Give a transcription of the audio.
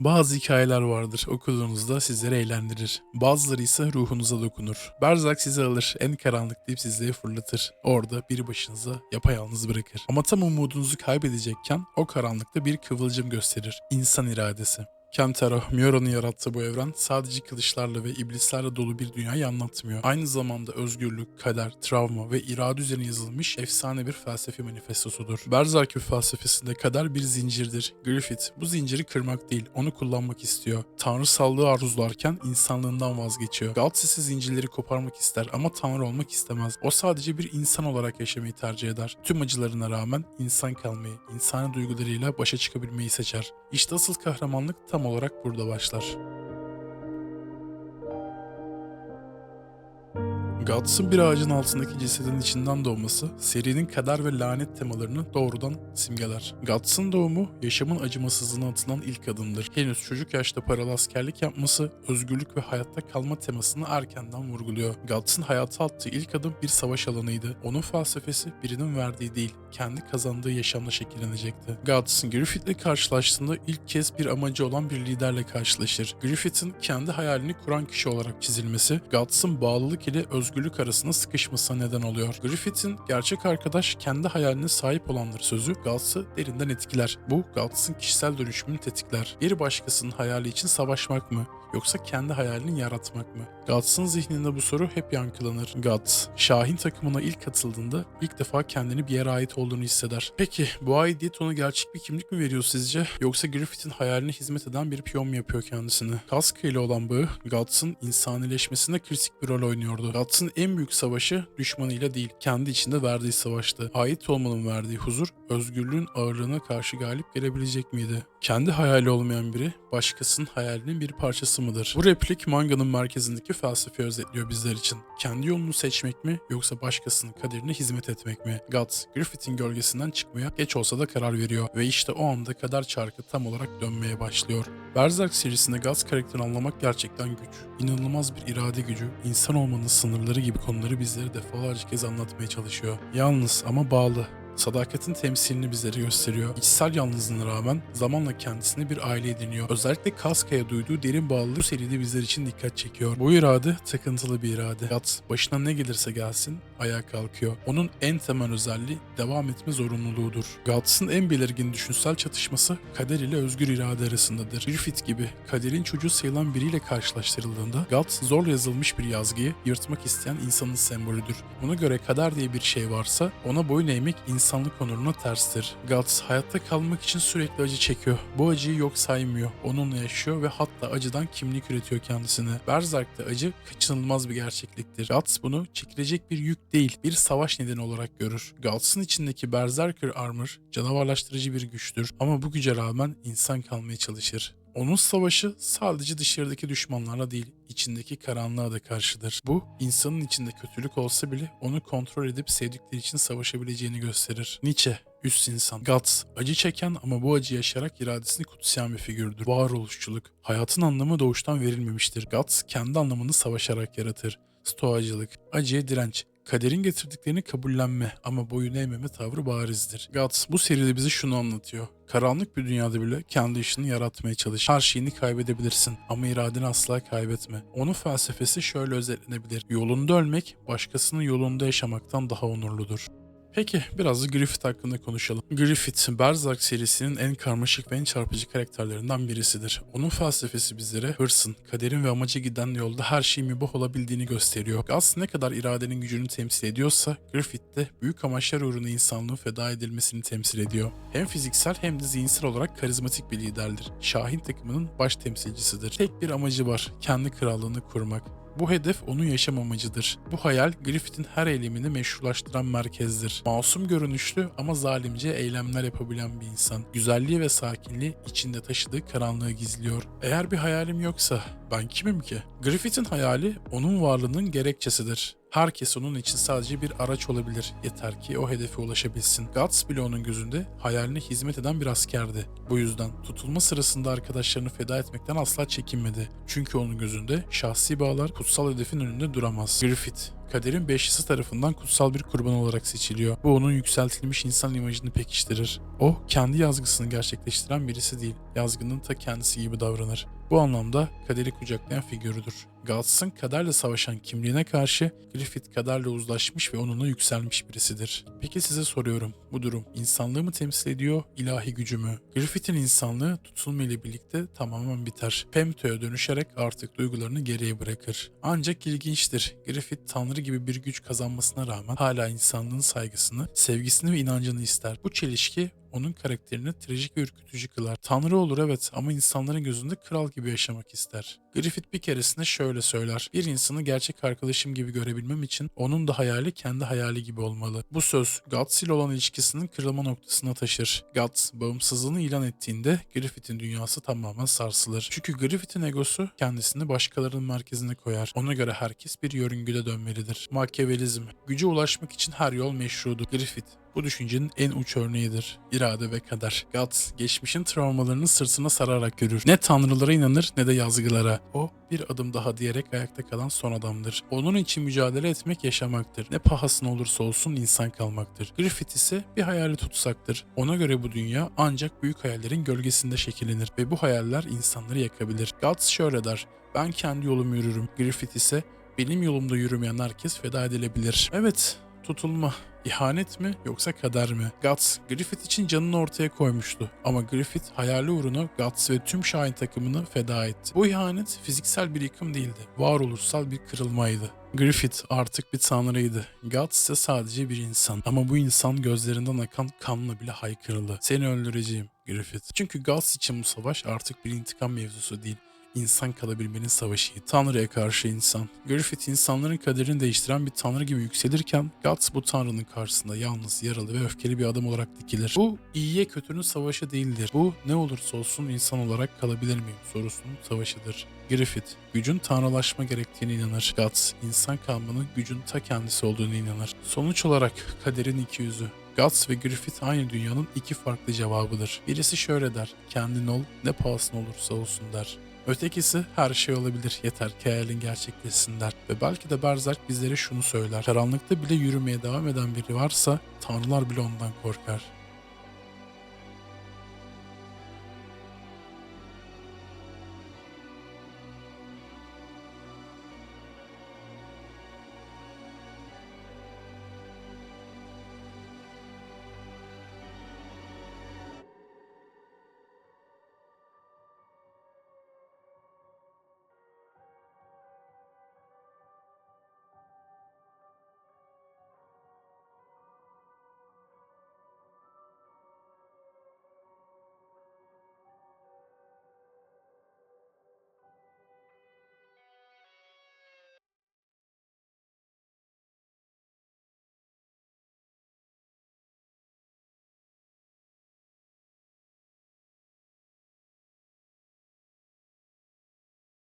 Bazı hikayeler vardır okuduğunuzda sizleri eğlendirir. Bazıları ise ruhunuza dokunur. Berzak sizi alır, en karanlık deyip sizleri fırlatır. Orada bir başınıza yapayalnız bırakır. Ama tam umudunuzu kaybedecekken o karanlıkta bir kıvılcım gösterir. İnsan iradesi. Kentaro, Mioro'nun yarattığı bu evren sadece kılıçlarla ve iblislerle dolu bir dünyayı anlatmıyor. Aynı zamanda özgürlük, kader, travma ve irade üzerine yazılmış efsane bir felsefi manifestosudur. Berserker felsefesinde kader bir zincirdir. Griffith bu zinciri kırmak değil, onu kullanmak istiyor. Tanrısallığı arzularken insanlığından vazgeçiyor. Guts ise zincirleri koparmak ister ama tanrı olmak istemez. O sadece bir insan olarak yaşamayı tercih eder. Tüm acılarına rağmen insan kalmayı, insani duygularıyla başa çıkabilmeyi seçer. İşte asıl kahramanlık tam olarak burada başlar. Guts'ın bir ağacın altındaki cesedin içinden doğması, serinin kader ve lanet temalarını doğrudan simgeler. Guts'ın doğumu, yaşamın acımasızlığına atılan ilk adımdır. Henüz çocuk yaşta paralı askerlik yapması, özgürlük ve hayatta kalma temasını erkenden vurguluyor. Guts'ın hayata attığı ilk adım bir savaş alanıydı. Onun felsefesi birinin verdiği değil, kendi kazandığı yaşamla şekillenecekti. Guts, Griffith'le karşılaştığında ilk kez bir amacı olan bir liderle karşılaşır. Griffith'in kendi hayalini kuran kişi olarak çizilmesi, Guts'ın bağlılık ile özgürlük arasında sıkışmasına neden oluyor. Griffith'in gerçek arkadaş kendi hayaline sahip olandır sözü Guts'ı derinden etkiler. Bu Guts'ın kişisel dönüşümünü tetikler. Bir başkasının hayali için savaşmak mı? Yoksa kendi hayalini yaratmak mı? Guts'ın zihninde bu soru hep yankılanır. Guts, Şahin takımına ilk katıldığında ilk defa kendini bir yere ait olduğunu hisseder. Peki bu aidiyet ona gerçek bir kimlik mi veriyor sizce? Yoksa Griffith'in hayaline hizmet eden bir piyon mu yapıyor kendisini? Kaska ile olan bağı Guts'ın insanileşmesinde kritik bir rol oynuyordu. Guts'ın en büyük savaşı düşmanıyla değil, kendi içinde verdiği savaştı. Ait olmanın verdiği huzur, özgürlüğün ağırlığına karşı galip gelebilecek miydi? Kendi hayali olmayan biri, başkasının hayalinin bir parçası mıdır? Bu replik manganın merkezindeki felsefe özetliyor bizler için. Kendi yolunu seçmek mi yoksa başkasının kaderine hizmet etmek mi? Guts, Griffith'in gölgesinden çıkmaya geç olsa da karar veriyor ve işte o anda kader çarkı tam olarak dönmeye başlıyor. Berserk serisinde Guts karakterini anlamak gerçekten güç. İnanılmaz bir irade gücü, insan olmanın sınırları gibi konuları bizlere defalarca kez anlatmaya çalışıyor. Yalnız ama bağlı, sadakatin temsilini bizlere gösteriyor. İçsel yalnızlığına rağmen zamanla kendisine bir aile ediniyor. Özellikle Kaska'ya duyduğu derin bağlılık bu seride bizler için dikkat çekiyor. Bu irade takıntılı bir irade. Yat, başına ne gelirse gelsin ayağa kalkıyor. Onun en temel özelliği devam etme zorunluluğudur. Guts'ın en belirgin düşünsel çatışması kader ile özgür irade arasındadır. Griffith gibi kaderin çocuğu sayılan biriyle karşılaştırıldığında Guts zorla yazılmış bir yazgıyı yırtmak isteyen insanın sembolüdür. Buna göre kader diye bir şey varsa ona boyun eğmek insanlık onuruna terstir. Guts hayatta kalmak için sürekli acı çekiyor. Bu acıyı yok saymıyor. Onunla yaşıyor ve hatta acıdan kimlik üretiyor kendisine. Berserk'te acı kaçınılmaz bir gerçekliktir. Guts bunu çekilecek bir yük değil, bir savaş nedeni olarak görür. Guts'ın içindeki Berserker Armor canavarlaştırıcı bir güçtür ama bu güce rağmen insan kalmaya çalışır. Onun savaşı sadece dışarıdaki düşmanlarla değil, içindeki karanlığa da karşıdır. Bu, insanın içinde kötülük olsa bile onu kontrol edip sevdikleri için savaşabileceğini gösterir. Nietzsche, üst insan. Guts, acı çeken ama bu acı yaşayarak iradesini kutsayan bir figürdür. Varoluşçuluk, hayatın anlamı doğuştan verilmemiştir. Guts, kendi anlamını savaşarak yaratır. Stoacılık, acıya direnç, kaderin getirdiklerini kabullenme ama boyun eğmeme tavrı barizdir. Guts bu seride bize şunu anlatıyor. Karanlık bir dünyada bile kendi işini yaratmaya çalış. Her şeyini kaybedebilirsin ama iradeni asla kaybetme. Onun felsefesi şöyle özetlenebilir. Yolunda ölmek başkasının yolunda yaşamaktan daha onurludur. Peki biraz da Griffith hakkında konuşalım. Griffith, Berserk serisinin en karmaşık ve en çarpıcı karakterlerinden birisidir. Onun felsefesi bizlere hırsın, kaderin ve amaca giden yolda her şeyin mübah olabildiğini gösteriyor. Guts ne kadar iradenin gücünü temsil ediyorsa, Griffith de büyük amaçlar uğruna insanlığın feda edilmesini temsil ediyor. Hem fiziksel hem de zihinsel olarak karizmatik bir liderdir. Şahin takımının baş temsilcisidir. Tek bir amacı var, kendi krallığını kurmak. Bu hedef onun yaşam amacıdır. Bu hayal Griffith'in her eylemini meşrulaştıran merkezdir. Masum görünüşlü ama zalimce eylemler yapabilen bir insan. Güzelliği ve sakinliği içinde taşıdığı karanlığı gizliyor. Eğer bir hayalim yoksa ben kimim ki? Griffith'in hayali onun varlığının gerekçesidir. Herkes onun için sadece bir araç olabilir. Yeter ki o hedefe ulaşabilsin. Guts bile onun gözünde hayaline hizmet eden bir askerdi. Bu yüzden tutulma sırasında arkadaşlarını feda etmekten asla çekinmedi. Çünkü onun gözünde şahsi bağlar kutsal hedefin önünde duramaz. Griffith, kaderin beşlisi tarafından kutsal bir kurban olarak seçiliyor. Bu onun yükseltilmiş insan imajını pekiştirir. O, kendi yazgısını gerçekleştiren birisi değil, yazgının ta kendisi gibi davranır. Bu anlamda kaderi kucaklayan figürüdür. Guts'ın kaderle savaşan kimliğine karşı Griffith kaderle uzlaşmış ve onunla yükselmiş birisidir. Peki size soruyorum, bu durum insanlığı mı temsil ediyor, ilahi gücü mü? Griffith'in insanlığı tutulma ile birlikte tamamen biter. Femto'ya dönüşerek artık duygularını geriye bırakır. Ancak ilginçtir, Griffith tanrı gibi bir güç kazanmasına rağmen hala insanlığın saygısını, sevgisini ve inancını ister. Bu çelişki onun karakterini trajik ve ürkütücü kılar. Tanrı olur evet ama insanların gözünde kral gibi yaşamak ister. Griffith bir keresinde şöyle söyler. Bir insanı gerçek arkadaşım gibi görebilmem için onun da hayali kendi hayali gibi olmalı. Bu söz Guts ile olan ilişkisinin kırılma noktasına taşır. Guts bağımsızlığını ilan ettiğinde Griffith'in dünyası tamamen sarsılır. Çünkü Griffith'in egosu kendisini başkalarının merkezine koyar. Ona göre herkes bir yörüngüde dönmelidir. Machiavellizm. Güce ulaşmak için her yol meşrudur. Griffith bu düşüncenin en uç örneğidir. İrade ve kader. Guts, geçmişin travmalarını sırtına sararak görür. Ne tanrılara inanır ne de yazgılara. O, bir adım daha diyerek ayakta kalan son adamdır. Onun için mücadele etmek yaşamaktır. Ne pahasına olursa olsun insan kalmaktır. Griffith ise bir hayali tutsaktır. Ona göre bu dünya ancak büyük hayallerin gölgesinde şekillenir ve bu hayaller insanları yakabilir. Guts şöyle der, ben kendi yolumu yürürüm. Griffith ise benim yolumda yürümeyen herkes feda edilebilir. Evet, tutulma. İhanet mi yoksa kader mi? Guts, Griffith için canını ortaya koymuştu. Ama Griffith hayali uğruna Guts ve tüm Şahin takımını feda etti. Bu ihanet fiziksel bir yıkım değildi. Varoluşsal bir kırılmaydı. Griffith artık bir tanrıydı. Guts ise sadece bir insan. Ama bu insan gözlerinden akan kanla bile haykırılı. Seni öldüreceğim Griffith. Çünkü Guts için bu savaş artık bir intikam mevzusu değil insan kalabilmenin savaşıydı. Tanrı'ya karşı insan. Griffith insanların kaderini değiştiren bir tanrı gibi yükselirken Guts bu tanrının karşısında yalnız, yaralı ve öfkeli bir adam olarak dikilir. Bu iyiye kötünün savaşı değildir. Bu ne olursa olsun insan olarak kalabilir miyim sorusunun savaşıdır. Griffith, gücün tanrılaşma gerektiğine inanır. Guts, insan kalmanın gücün ta kendisi olduğunu inanır. Sonuç olarak kaderin iki yüzü. Guts ve Griffith aynı dünyanın iki farklı cevabıdır. Birisi şöyle der, kendin ol, ne pahasına olursa olsun der. Ötekisi her şey olabilir yeter ki hayalin gerçekleşsin der. Ve belki de Berserk bizlere şunu söyler. Karanlıkta bile yürümeye devam eden biri varsa tanrılar bile ondan korkar.